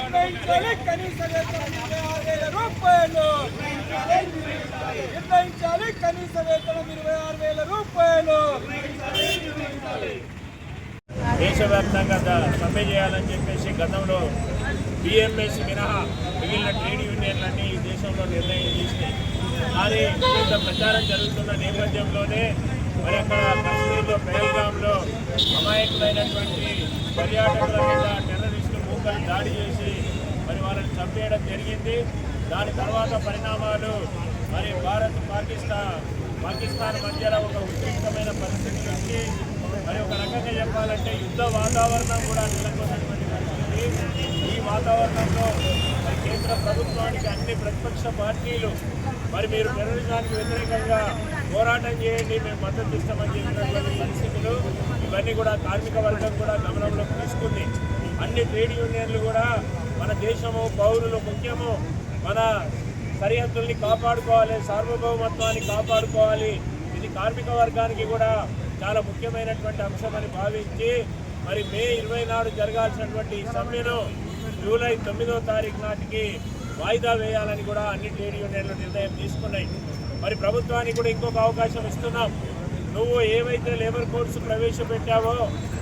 నిర్ణయించాలి కనీస వేతనం ఇరవై ఆరు వేల రూపాయలు నిర్ణయించాలి కనీస వేతనం ఇరవై ఆరు వేల రూపాయలు దేశవ్యాప్తంగా సమ్మె చేయాలని చెప్పేసి గతంలో బిఎంఎస్ మినహా మిగిలిన ట్రేడ్ యూనియన్లన్నీ ఈ దేశంలో నిర్ణయం చేసినాయి కానీ ఇంత ప్రచారం జరుగుతున్న నేపథ్యంలోనే మరి అక్కడ కశ్మీర్లో పెహల్గాంలో అమాయకులైనటువంటి పర్యాటకుల మీద టెర్రరిస్టు మూకలు దాడి చేసి మరి వాళ్ళని చంపేయడం జరిగింది. దాని తర్వాత పరిణామాలు మరి భారత్ పాకిస్తాన్ పాకిస్తాన్ మధ్యలో ఒక ఉద్రిక్తమైన పరిస్థితి వచ్చి మరి ఒక రకంగా చెప్పాలంటే యుద్ధ వాతావరణం కూడా నెలకొన్నటువంటి పరిస్థితి. ఈ వాతావరణంలో కేంద్ర ప్రభుత్వానికి అన్ని ప్రతిపక్ష పార్టీలు మరి మీరు టెర్రరిజానికి వ్యతిరేకంగా పోరాటం చేయండి మేము మద్దతు ఇస్తామని చెప్పినటువంటి పరిస్థితులు ఇవన్నీ కూడా కార్మిక వర్గం కూడా గమనంలోకి తీసుకుంది. అన్ని ట్రేడ్ యూనియన్లు కూడా మన దేశము పౌరులు ముఖ్యము మన సరిహద్దుల్ని కాపాడుకోవాలి సార్వభౌమత్వాన్ని కాపాడుకోవాలి. ఇది కార్మిక వర్గానికి కూడా చాలా ముఖ్యమైనటువంటి అంశమని భావించి మరి మే ఇరవై నాడు జరగాల్సినటువంటి సమ్మెను జూలై తొమ్మిదో తారీఖు నాటికి వాయిదా వేయాలని కూడా అన్ని ట్రేడ్ యూనియన్లు నిర్ణయం తీసుకున్నాయి. మరి ప్రభుత్వానికి కూడా ఇంకొక అవకాశం ఇస్తున్నాం. నువ్వు ఏవైతే లేబర్ కోడ్స్ ప్రవేశపెట్టావో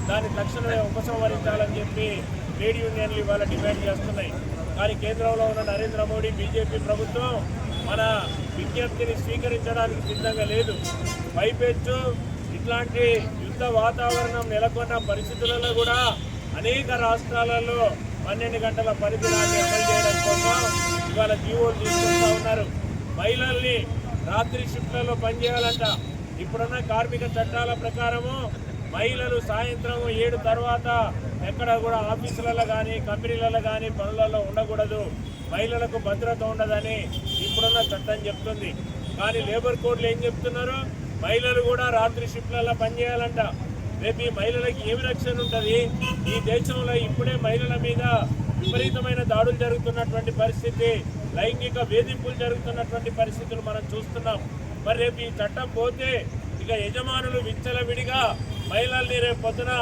దాన్ని తక్షణమే ఉపసంహరించాలని చెప్పి ట్రేడ్ యూనియన్లు ఇవాళ డిమాండ్ చేస్తున్నాయి. కానీ కేంద్రంలో ఉన్న నరేంద్ర మోడీ బీజేపీ ప్రభుత్వం మన విజ్ఞప్తిని స్వీకరించడానికి సిద్ధంగా లేదు. పైపెచ్చు ఇట్లాంటి యుద్ధ వాతావరణం నెలకొన్న పరిస్థితులలో కూడా అనేక రాష్ట్రాలలో పన్నెండు గంటల పరిధి నాటి అమలు చేయడం కోసం ఇవాళ జీవోలు తీసుకుంటా ఉన్నారు. మహిళల్ని రాత్రి షిఫ్ట్లలో పనిచేయాలంట ఇప్పుడున్న కార్మిక చట్టాల ప్రకారము మహిళలు సాయంత్రం ఏడు తర్వాత ఎక్కడ కూడా ఆఫీసులలో కానీ కంపెనీలలో కానీ పనులలో ఉండకూడదు. మహిళలకు భద్రత ఉండదని ఇప్పుడున్న చట్టం చెప్తుంది. కానీ లేబర్ కోడ్లు ఏం చెప్తున్నారు? మహిళలు కూడా రాత్రి షిఫ్ట్లలో పనిచేయాలంట. రేపు ఈ మహిళలకి ఏమి రక్షణ ఉంటుంది? ఈ దేశంలో ఇప్పుడే మహిళల మీద విపరీతమైన దాడులు జరుగుతున్నటువంటి పరిస్థితి లైంగిక వేధింపులు జరుగుతున్నటువంటి పరిస్థితులు మనం చూస్తున్నాం. మరి రేపు ఈ చట్టం పోతే ఇక యజమానులు విచ్చలవిడిగా మహిళల్ని రేపు పొద్దున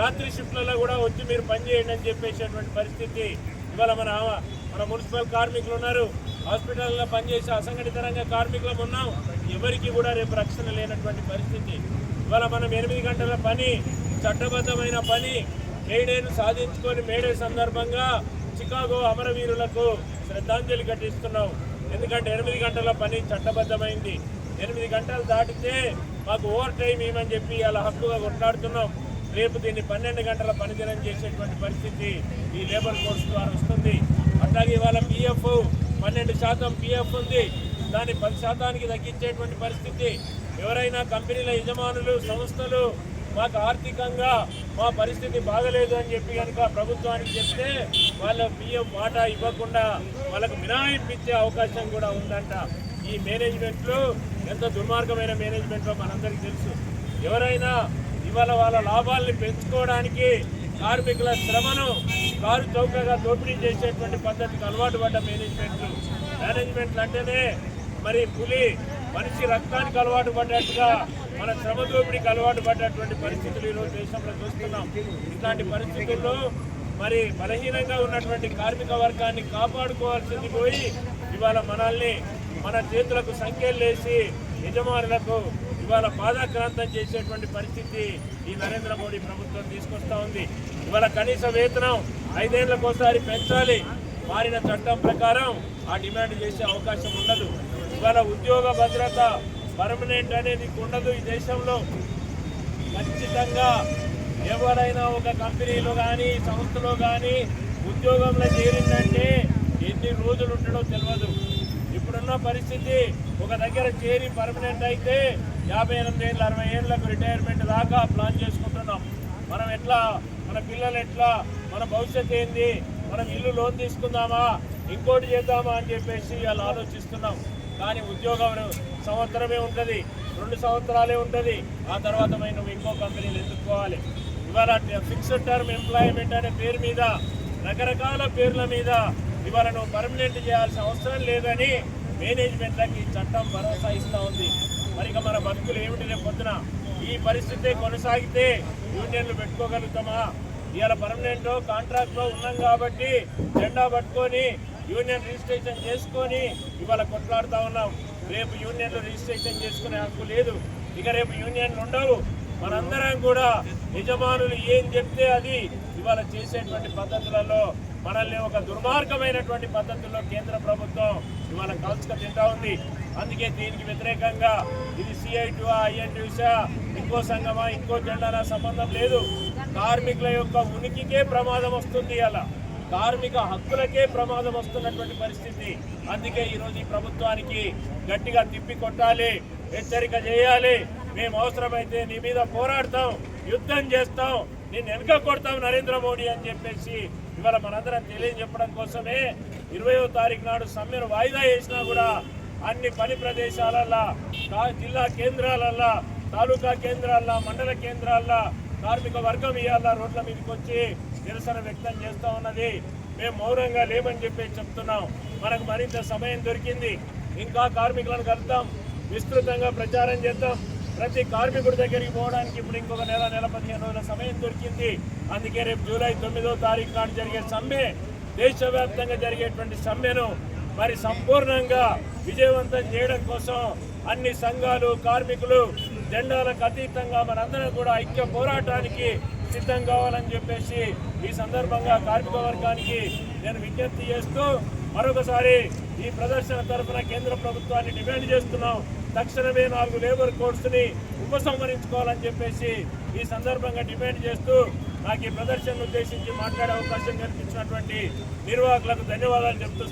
రాత్రి షిఫ్ట్లలో కూడా వచ్చి మీరు పనిచేయండి అని చెప్పేసేటువంటి పరిస్థితి. ఇవాళ మన మన మున్సిపల్ కార్మికులు ఉన్నారు. హాస్పిటల్లో పనిచేసే అసంఘటిత రంగ కార్మికులం ఉన్నాం. ఎవరికి కూడా రేపు రక్షణ లేనటువంటి పరిస్థితి. ఇవాళ మనం ఎనిమిది గంటల పని చట్టబద్ధమైన పని మేడేను సాధించుకొని మేడే సందర్భంగా చికాగో అమరవీరులకు శ్రద్ధాంజలి ఘటిస్తున్నాం. ఎందుకంటే ఎనిమిది గంటల పని చట్టబద్ధమైంది. ఎనిమిది గంటలు దాటితే మాకు ఓవర్ టైం ఇవ్వమని చెప్పి అలా హక్కుగా కొట్లాడుతున్నాం. రేపు దీన్ని పన్నెండు గంటల పనిదినం చేసేటువంటి పరిస్థితి ఈ లేబర్ కోర్స్ ద్వారా వస్తుంది. అట్లాగే ఇవాళ పిఎఫ్ పన్నెండు శాతం పిఎఫ్ ఉంది. దాన్ని పది శాతానికి తగ్గించేటువంటి పరిస్థితి. ఎవరైనా కంపెనీల యజమానులు సంస్థలు మాకు ఆర్థికంగా మా పరిస్థితి బాగలేదు అని చెప్పి కనుక ప్రభుత్వానికి చెప్తే వాళ్ళ బియ్యం మాట ఇవ్వకుండా వాళ్ళకు మినహాయింపించే అవకాశం కూడా ఉందంట. ఈ మేనేజ్మెంట్లు ఎంత దుర్మార్గమైన మేనేజ్మెంటో మనందరికీ తెలుసు. ఎవరైనా ఇవాళ వాళ్ళ లాభాల్ని పెంచుకోవడానికి కార్మికుల శ్రమను కారు చౌకగా దోపిడీ చేసేటువంటి పద్ధతికి అలవాటు పడ్డ మేనేజ్మెంట్లు. మేనేజ్మెంట్లు అంటేనే మరి పులి మనిషి రక్తానికి అలవాటు పడ్డట్టుగా మన శ్రమ దోపిడీకి అలవాటు పడ్డటువంటి పరిస్థితులు ఈరోజు దేశంలో చూస్తున్నాం. ఇట్లాంటి పరిస్థితుల్లో మరి బలహీనంగా ఉన్నటువంటి కార్మిక వర్గాన్ని కాపాడుకోవాల్సింది పోయి ఇవాళ మనల్ని మన చేతులకు సంఖ్యలేసి యజమానులకు ఇవాళ పాదాక్రాంతం చేసేటువంటి పరిస్థితి ఈ నరేంద్ర మోడీ ప్రభుత్వం తీసుకొస్తా ఉంది. ఇవాళ కనీస వేతనం ఐదేళ్ళకోసారి పెంచాలి. మారిన చట్టం ప్రకారం ఆ డిమాండ్ చేసే అవకాశం ఉండదు. ఇవాళ ఉద్యోగ భద్రత పర్మనెంట్ అనేది ఉండదు ఈ దేశంలో. ఖచ్చితంగా ఎవరైనా ఒక కంపెనీలో కానీ సంస్థలో కానీ ఉద్యోగంలో చేరిందంటే ఎన్ని రోజులు ఉండడో తెలియదు ఇప్పుడున్న పరిస్థితి ఒక దగ్గర చేరి పర్మనెంట్ అయితే యాభై ఎనిమిది ఏళ్ళు అరవై ఏళ్ళకు రిటైర్మెంట్ దాకా ప్లాన్ చేసుకుంటున్నాం. మనం ఎట్లా మన పిల్లలు ఎట్లా మన భవిష్యత్ ఏంది మనం ఇల్లు లోన్ తీసుకుందామా ఇంకోటి చేద్దామా అని చెప్పేసి వాళ్ళు ఆలోచిస్తున్నాం. కానీ ఉద్యోగం సంవత్సరమే ఉంటుంది రెండు సంవత్సరాలే ఉంటుంది. ఆ తర్వాత మేము ఇంకో కంపెనీలు ఎత్తుక్కోవాలి. ఇవాళ ఫిక్స్డ్ టర్మ్ ఎంప్లాయ్మెంట్ అనే పేరు మీద రకరకాల పేర్ల మీద ఇవాళ నువ్వు పర్మనెంట్ చేయాల్సిన అవసరం లేదని మేనేజ్మెంట్లకి ఈ చట్టం భరోసా ఇస్తూ ఉంది. మరి ఇక మన బతుకులు ఏమిటి రేపు పొద్దున? ఈ పరిస్థితి కొనసాగితే యూనియన్లు పెట్టుకోగలుగుతామా? ఇవాళ పర్మనెంట్ కాంట్రాక్ట్లో ఉన్నాం కాబట్టి జెండా పట్టుకొని యూనియన్ రిజిస్ట్రేషన్ చేసుకొని ఇవాళ కొట్లాడుతూ ఉన్నాం. రేపు యూనియన్లు రిజిస్ట్రేషన్ చేసుకునే హక్కు లేదు. ఇక రేపు యూనియన్లు ఉండవు మనందరం కూడా యజమానులు ఏం చెప్తే అది ఇవాళ చేసేటువంటి పద్ధతులలో మనల్ని ఒక దుర్మార్గమైనటువంటి పద్ధతుల్లో కేంద్ర ప్రభుత్వం ఇవాళ కాల్చుక తింటా ఉంది. అందుకే దీనికి వ్యతిరేకంగా ఇది సిఐటు ఐఎన్టీసా ఇంకో సంఘమా ఇంకో జెండానా సంబంధం లేదు. కార్మికుల యొక్క ఉనికికే ప్రమాదం వస్తుంది అలా కార్మిక హక్కులకే ప్రమాదం వస్తున్నటువంటి పరిస్థితి. అందుకే ఈరోజు ఈ ప్రభుత్వానికి గట్టిగా తిప్పి కొట్టాలి హెచ్చరిక చేయాలి. మేము అవసరమైతే నీ మీద పోరాడతాం యుద్ధం చేస్తాం నేను వెనుక కొడతాం నరేంద్ర మోడీ అని చెప్పేసి ఇవాళ మనందరం తెలియజెప్పడం కోసమే ఇరవయో తారీఖు నాడు సమ్మెను వాయిదా వేసినా కూడా అన్ని పని ప్రదేశాలల్లో జిల్లా కేంద్రాలల్లో తాలూకా కేంద్రాల్లో మండల కేంద్రాల్లో కార్మిక వర్గం ఇవాళ రోడ్ల మీదకి వచ్చి నిరసన వ్యక్తం చేస్తూ ఉన్నది. మేము మౌనంగా లేమని చెప్పి చెప్తున్నాం. మనకు మరింత సమయం దొరికింది. ఇంకా కార్మికులను కలుద్దాం. విస్తృతంగా ప్రచారం చేద్దాం. ప్రతి కార్మికుడి దగ్గరికి పోవడానికి ఇప్పుడు ఇంకొక నెల నెల పదిహేను రోజుల సమయం దొరికింది. అందుకే రేపు జూలై తొమ్మిదో తారీఖు నాడు జరిగే సమ్మె దేశవ్యాప్తంగా జరిగేటువంటి సమ్మెను మరి సంపూర్ణంగా విజయవంతం చేయడం కోసం అన్ని సంఘాలు కార్మికులు జెండాలకు అతీతంగా మనందరం కూడా ఐక్య పోరాటానికి సిద్ధం కావాలని చెప్పేసి ఈ సందర్భంగా కార్మిక వర్గానికి నేను విజ్ఞప్తి చేస్తూ మరొకసారి ఈ ప్రదర్శన తరఫున కేంద్ర ప్రభుత్వాన్ని డిమాండ్ చేస్తున్నాం. తక్షణమే నాలుగు లేబర్ కోడ్స్ని ఉపసంహరించుకోవాలని చెప్పేసి ఈ సందర్భంగా డిమాండ్ చేస్తూ నాకు ఈ ప్రదర్శనను ఉద్దేశించి మాట్లాడే అవకాశం కల్పించినటువంటి నిర్వాహకులకు ధన్యవాదాలు చెప్తూ